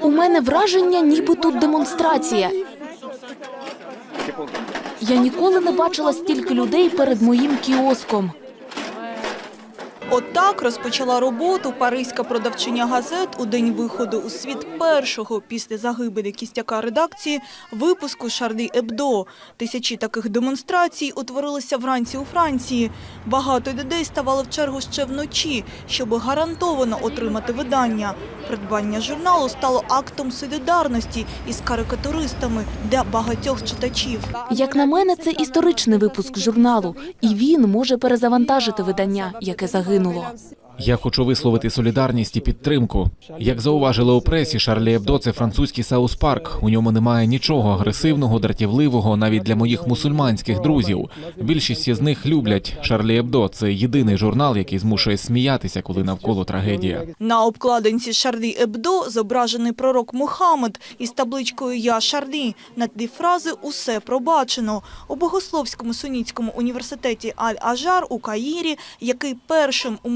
У мене враження, ніби тут демонстрація. Я ніколи не бачила стільки людей перед моїм кіоском. Отак розпочала роботу паризька продавчиня газет у день виходу у світ першого після загибелі кістяка редакції випуску Шарлі Ебдо. Тисячі таких демонстрацій утворилися вранці у Франції. Багато людей ставали в чергу ще вночі, щоб гарантовано отримати видання. Придбання журналу стало актом солідарності із карикатуристами для багатьох читачів. Як на мене, це історичний випуск журналу, і він може перезавантажити видання, яке загинуло. Я хочу висловити солідарність і підтримку. Як зауважили у пресі, Шарлі Ебдо – це французький Саус Парк. У ньому немає нічого агресивного, дратівливого навіть для моїх мусульманських друзів. Більшість із них люблять Шарлі Ебдо. Це єдиний журнал, який змушує сміятися, коли навколо трагедія. На обкладинці Шарлі Ебдо зображений пророк Мухаммед із табличкою «Я Шарлі». На тлі фрази «Усе пробачено». У Богословському сунітському університеті Аль-Ажар у Каїрі, який першим у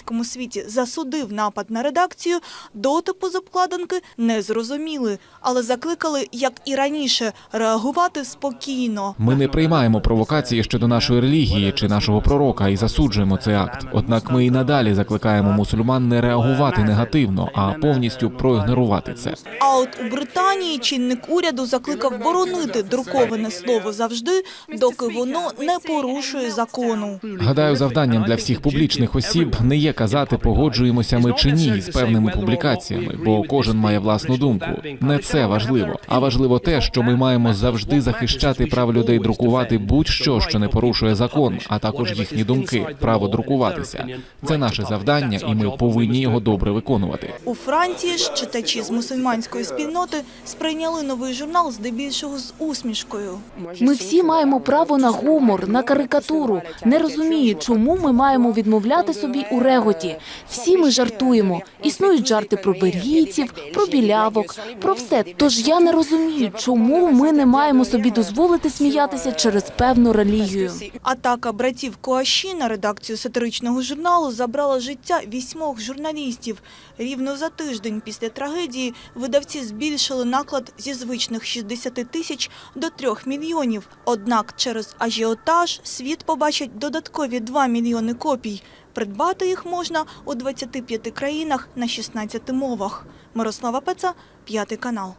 мусульманському світі засудив напад на редакцію, дотипу з обкладинки не зрозуміли, але закликали, як і раніше, реагувати спокійно. Ми не приймаємо провокації щодо нашої релігії чи нашого пророка і засуджуємо цей акт. Однак ми і надалі закликаємо мусульман не реагувати негативно, а повністю проігнорувати це. А от у Британії чинник уряду закликав боронити друковане слово завжди, доки воно не порушує закону. Гадаю, завданням для всіх публічних осіб не є казати, погоджуємося ми чи ні з певними публікаціями, бо кожен має власну думку. Не це важливо, а важливо те, що ми маємо завжди захищати право людей друкувати будь-що, що не порушує закон, а також їхні думки, право друкуватися. Це наше завдання, і ми повинні його добре виконувати. У Франції ж читачі з мусульманської спільноти сприйняли новий журнал здебільшого з усмішкою. Ми всі маємо право на гумор, на карикатуру. Не розумію, чому ми маємо відмовляти собі у реготі. Всі ми жартуємо. Існують жарти про берійців, про білявок, про все. Тож я не розумію, чому ми не маємо собі дозволити сміятися через певну релігію. Атака братів Куаші на редакцію сатиричного журналу забрала життя вісьмох журналістів. Рівно за тиждень після трагедії видавці збільшили наклад зі звичних 60 тисяч до 3 мільйонів. Однак через ажіотаж світ побачить додаткові 2 мільйони копій. Придбати їх можна у 25 країнах на 16 мовах. Мирослава Пеца, п'ятий канал.